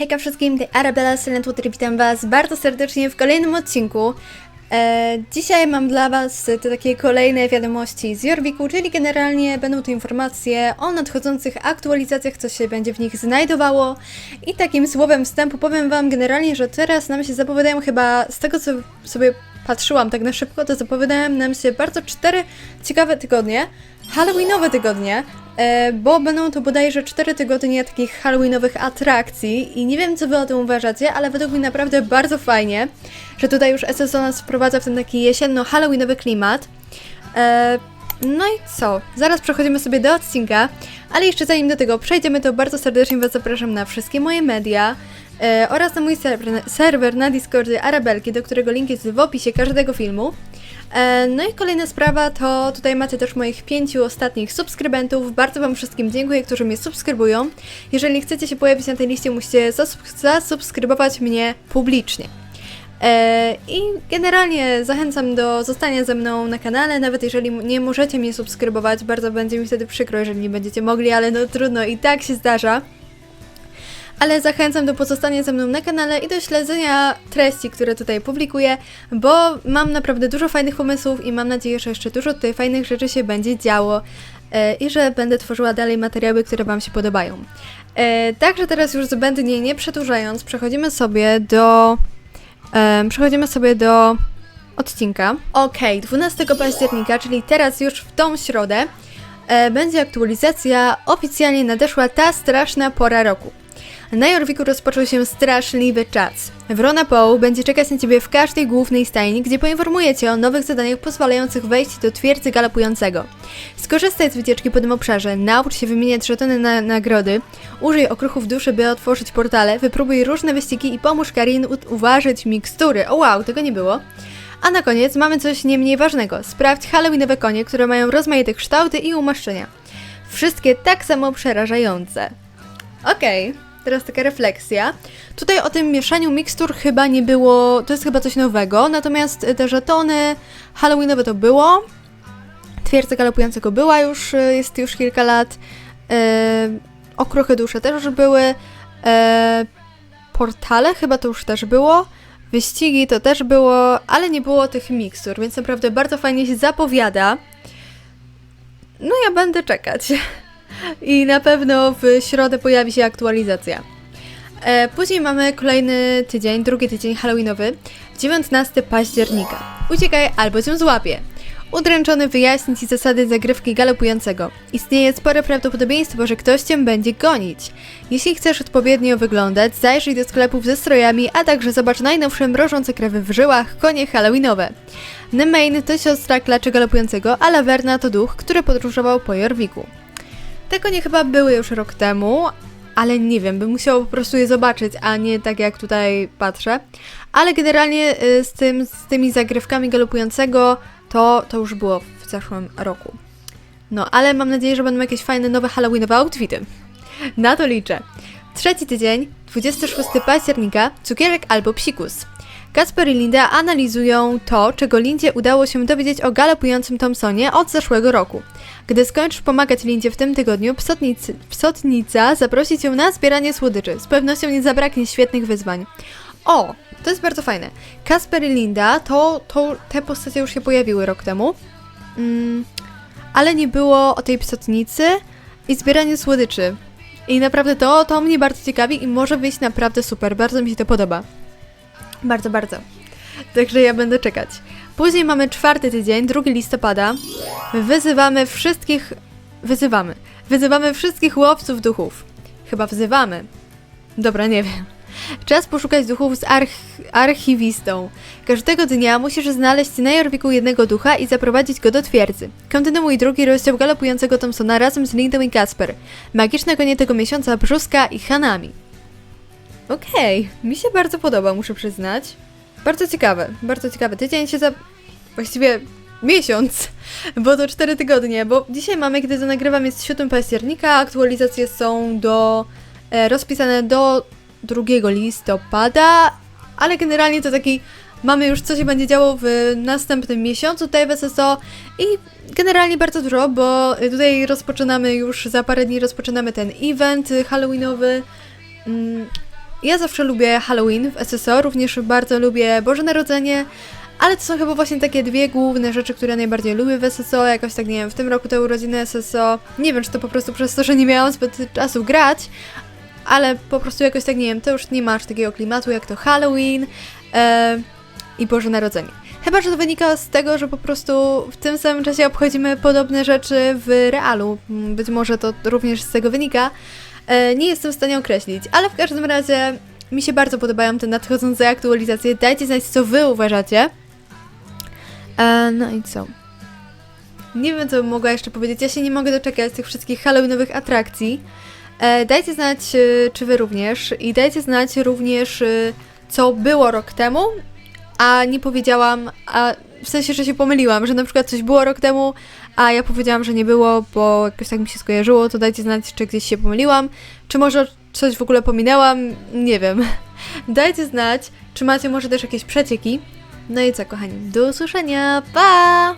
Hejka wszystkim, to Arabella Silent Water, witam was bardzo serdecznie w kolejnym odcinku. E, dzisiaj mam dla was te takie kolejne wiadomości z Jorviku, czyli generalnie będą to informacje o nadchodzących aktualizacjach, co się będzie w nich znajdowało. I takim słowem wstępu powiem wam generalnie, że teraz nam się zapowiadają chyba, z tego co sobie patrzyłam tak na szybko, to zapowiadają nam się bardzo cztery ciekawe tygodnie, Halloweenowe tygodnie, bo będą to bodajże 4 tygodnie takich halloweenowych atrakcji i nie wiem co wy o tym uważacie, ale według mnie naprawdę bardzo fajnie, że tutaj już SSO nas wprowadza w ten taki jesienno-halloweenowy klimat. E, no i co? Zaraz przechodzimy sobie do odcinka, ale jeszcze zanim do tego przejdziemy, to bardzo serdecznie Was zapraszam na wszystkie moje media e, oraz na mój serwer, serwer na Discordzie Arabelki, do którego link jest w opisie każdego filmu. E, No i kolejna sprawa to tutaj macie też moich pięciu ostatnich subskrybentów. Bardzo Wam wszystkim dziękuję, którzy mnie subskrybują. Jeżeli chcecie się pojawić na tej liście, musicie zasub- zasubskrybować mnie publicznie. E, I generalnie zachęcam do zostania ze mną na kanale, nawet jeżeli nie możecie mnie subskrybować, bardzo będzie mi wtedy przykro, jeżeli nie będziecie mogli, ale no trudno, i tak się zdarza. Ale zachęcam do pozostania ze mną na kanale i do śledzenia treści, które tutaj publikuję, bo mam naprawdę dużo fajnych pomysłów i mam nadzieję, że jeszcze dużo tutaj fajnych rzeczy się będzie działo e, i że będę tworzyła dalej materiały, które Wam się podobają. E, Także teraz już zbędnie nie przedłużając, przechodzimy sobie do Em, Przechodzimy sobie do odcinka. Okej, 12 października, czyli teraz już w tą środę, e, będzie aktualizacja. Oficjalnie nadeszła ta straszna pora roku. Na Jorviku rozpoczął się straszliwy czas. Wrona Poe będzie czekać na Ciebie w każdej głównej stajni, gdzie poinformuje Cię o nowych zadaniach pozwalających wejść do twierdzy galopującego. Skorzystaj z wycieczki po tym obszarze, naucz się wymieniać żetony na nagrody, użyj okruchów duszy, by otworzyć portale, wypróbuj różne wyścigi i pomóż Karin uważać mikstury. O wow, tego nie było. A na koniec mamy coś nie mniej ważnego. Sprawdź halloweenowe konie, które mają rozmaite kształty i umaszczenia. Wszystkie tak samo przerażające. Okej, teraz taka refleksja. Tutaj o tym mieszaniu mikstur chyba nie było, to jest chyba coś nowego, natomiast te żetony halloweenowe to było. Twierdza galopującego była już, y, jest już kilka lat. E, okruchy dusze też już były. E, portale chyba to już też było. Wyścigi to też było, ale nie było tych mikstur, więc naprawdę bardzo fajnie się zapowiada. No ja będę czekać. I na pewno w środę pojawi się aktualizacja. E, później mamy kolejny tydzień, drugi tydzień Halloweenowy, 19 października. Uciekaj albo cię złapie. Udręczony wyjaśni Ci zasady zagrywki galopującego. Istnieje spore prawdopodobieństwo, że ktoś Cię będzie gonić. Jeśli chcesz odpowiednio wyglądać, zajrzyj do sklepów ze strojami, a także zobacz najnowsze mrożące krewy w żyłach konie halloweenowe. Nemain to siostra klaczy galopującego, a Laverna to duch, który podróżował po Jorviku. Te konie chyba były już rok temu, ale nie wiem, bym musiała po prostu je zobaczyć, a nie tak jak tutaj patrzę. Ale generalnie y, z, tym, z tymi zagrywkami galopującego to, to już było w zeszłym roku. No, ale mam nadzieję, że będą jakieś fajne nowe halloweenowe outfity. Na to liczę. Trzeci tydzień, 26 października, cukierek albo psikus. Kasper i Linda analizują to, czego Lindzie udało się dowiedzieć o galopującym Thompsonie od zeszłego roku. Gdy skończysz pomagać Lindzie w tym tygodniu, psotnica zaprosi cię na zbieranie słodyczy. Z pewnością nie zabraknie świetnych wyzwań. O, to jest bardzo fajne. Kasper i Linda, to, to te postacie już się pojawiły rok temu. Mm, ale nie było o tej psotnicy i zbieraniu słodyczy. I naprawdę to, to mnie bardzo ciekawi i może wyjść naprawdę super. Bardzo mi się to podoba. Bardzo, bardzo. Także ja będę czekać. Później mamy czwarty tydzień, 2 listopada. Wyzywamy wszystkich. Wyzywamy. Wyzywamy wszystkich łowców duchów. Chyba wzywamy. Dobra, nie wiem. Czas poszukać duchów z arch- archiwistą. Każdego dnia musisz znaleźć na Jorviku jednego ducha i zaprowadzić go do twierdzy. Kontynuuj drugi rozdział galopującego Thompsona razem z Lindą i Kasper. Magiczne konie tego miesiąca Brzuska i Hanami. Okej, mi się bardzo podoba, muszę przyznać. Bardzo ciekawe, bardzo ciekawe. Tydzień się za... właściwie miesiąc, bo to 4 tygodnie, bo dzisiaj mamy, kiedy to nagrywam, jest 7 października, aktualizacje są do... E, rozpisane do 2 listopada, ale generalnie to taki... Mamy już, co się będzie działo w następnym miesiącu tutaj w SSO i generalnie bardzo dużo, bo tutaj rozpoczynamy już, za parę dni rozpoczynamy ten event halloweenowy. Mm, Ja zawsze lubię Halloween w SSO, również bardzo lubię Boże Narodzenie, ale to są chyba właśnie takie dwie główne rzeczy, które najbardziej lubię w SSO. Jakoś tak, nie wiem, w tym roku te urodziny SSO, nie wiem, czy to po prostu przez to, że nie miałam zbyt czasu grać, ale po prostu jakoś tak, nie wiem, to już nie masz takiego klimatu jak to Halloween e, i Boże Narodzenie. Chyba, że to wynika z tego, że po prostu w tym samym czasie obchodzimy podobne rzeczy w realu. Być może to również z tego wynika. E, nie jestem w stanie określić, ale w każdym razie mi się bardzo podobają te nadchodzące aktualizacje. Dajcie znać, co wy uważacie. E, no i co? Nie wiem, co bym mogła jeszcze powiedzieć. Ja się nie mogę doczekać tych wszystkich halloweenowych atrakcji. E, dajcie znać, e, czy wy również. I dajcie znać również, e, co było rok temu, a nie powiedziałam, a w sensie, że się pomyliłam, że na przykład coś było rok temu, a ja powiedziałam, że nie było, bo jakoś tak mi się skojarzyło, to dajcie znać, czy gdzieś się pomyliłam, czy może coś w ogóle pominęłam, nie wiem. Dajcie znać, czy macie może też jakieś przecieki. No i co, kochani, do usłyszenia, pa!